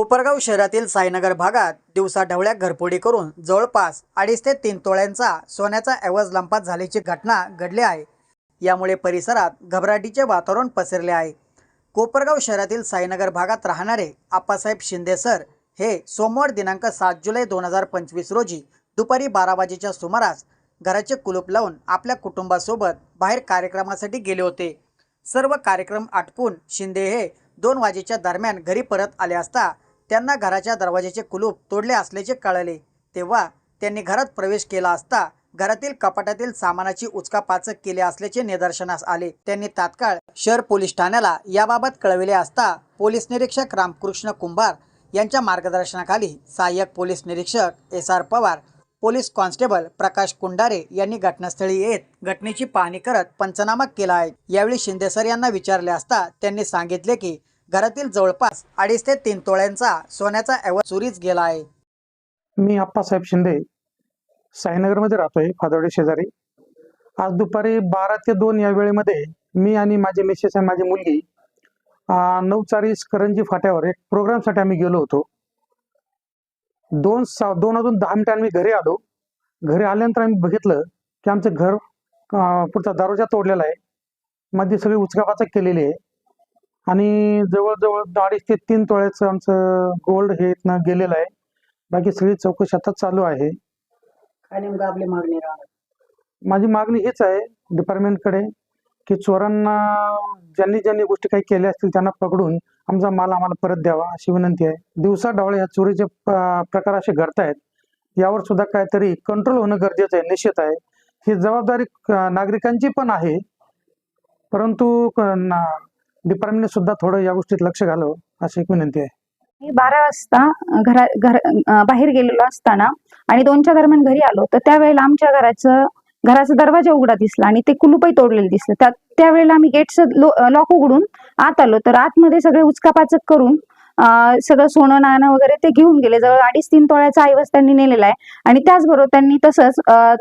कोपरगाव शहरातील साईनगर भागात दिवसा ढवळ्या घरफोडी करून जवळपास अडीच ते तीन तोळ्यांचा सोन्याचा ऐवज लंपात झाल्याची घटना घडली आहे. यामुळे परिसरात घबराटीचे वातावरण पसरले आहे. कोपरगाव शहरातील साईनगर भागात राहणारे आप्पासाहेब शिंदे सर हे सोमवार दिनांक सात जुलै दोन हजार पंचवीस रोजी दुपारी बारा वाजेच्या सुमारास घराचे कुलूप लावून आपल्या कुटुंबासोबत बाहेर कार्यक्रमासाठी गेले होते. सर्व कार्यक्रम आटपून शिंदे हे दोन वाजेच्या दरम्यान घरी परत आले असता त्यांना घराच्या दरवाजाचे कुलूप तोडले असल्याचे कळले. तेव्हा त्यांनी घरात प्रवेश केला असता घरातील कपाटातील सामानाची उचकापाचक केली असल्याचे निदर्शनास आले. त्यांनी तात्काळ शहर पोलीस ठाण्याला याबाबत कळविले असता पोलीस निरीक्षक रामकृष्ण कुंभार यांच्या मार्गदर्शनाखाली सहाय्यक पोलीस निरीक्षक S R Pawar police constable Prakash Kundare यांनी घटनास्थळी येत घटनेची पाहणी करत पंचनामा केला आहे. यावेळी शिंदेसर यांना विचारले असता त्यांनी सांगितले की घरातील जवळपास अडीच ते तीन तोळ्यांचा सोन्याचा ऐवज चोरीच गेला आहे. मी आप्पासाहेब शिंदे साईनगरमध्ये राहतोय फादोडे शेजारी. आज दुपारी बारा ते दोन या वेळेमध्ये मी आणि माझे मिसेस आणि माझी मुलगी नऊ चाळीस करंजी फाट्यावर एक प्रोग्रामसाठी आम्ही गेलो होतो. दोन सा दोन अजून दहा मिनिटं मी घरी आलो. घरी आल्यानंतर आम्ही बघितलं की आमचं घर पुढचा दारोजा तोडलेला आहे. मध्ये सगळी उचकापाचक केलेली आहे. आणि जवळजवळ अडीच ते तीन तोळ्याचं आमचं गोल्ड हे इथनं गेलेलं आहे. बाकी सगळी चौकशी आता चालू आहे. काय नेमकं आपली मागणी राहणार. माझी मागणी हीच आहे डिपार्टमेंटकडे की चोरांना ज्यांनी ज्यांनी गोष्टी काही केल्या असतील त्यांना पकडून आमचा माल आम्हाला परत द्यावा अशी विनंती आहे. दिवसा डावळे ह्या चोरीचे प्रकार असे घडतायत. यावर सुद्धा काहीतरी कंट्रोल होणं गरजेचं आहे निश्चित आहे. ही जबाबदारी नागरिकांची पण आहे. परंतु डिपार्टमेंटने सुद्धा थोडं या गोष्टीत लक्ष घालावं अशी एक विनंती आहे. मी बारा वाजता घरा घर अं, बाहेर गेलेलो असताना आणि दोनच्या दरम्यान घरी आलो तर त्यावेळेला आमच्या घराचं घराचा दरवाजा उघडा दिसला आणि ते कुलूपही तोडलेलं दिसलं. त्या त्यावेळेला आम्ही गेटचं लॉक उघडून आत आलो तर आतमध्ये सगळे उचकापाचक करून अं, सगळं सोनं नाणं वगैरे ते घेऊन गेले. जवळ अडीच तीन तोळ्याचा ऐवज त्यांनी नेलेला आहे आणि त्याचबरोबर त्यांनी तसंच अं,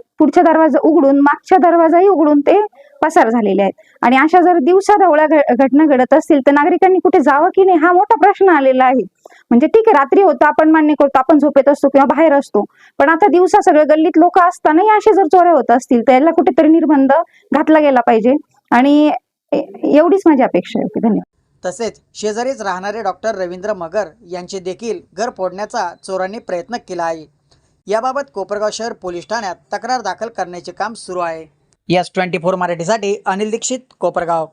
दरवाजा उघडून मागच्या दरवाजाही उघडून ते पसार झालेले आहेत. आणि अशा जर दिवसा ढवळ्या घटना घडत असतील तर नागरिकांनी कुठे जावं की नाही हा मोठा प्रश्न आलेला आहे. म्हणजे ठीक आहे रात्री होतं आपण मान्य करतो आपण झोपेत असतो किंवा बाहेर असतो. पण आता दिवसा सगळं गल्लीत लोक असतानाही असे जर चोऱ्या होत असतील तर याला कुठेतरी निर्बंध घातला गेला पाहिजे. आणि एवढीच माझी अपेक्षा आहे. धन्यवाद. तसेच शेजारीच राहणारे डॉक्टर रवींद्र मगर यांचे देखील घर फोडण्याचा चोरांनी प्रयत्न केला आहे. याबाबत कोपरगाव शहर पोलीस ठाण्यात तक्रार दाखल करण्याचे काम सुरू आहे. यस ट्वेंटी फोर मराठीसाठी अनिल दीक्षित कोपरगाव.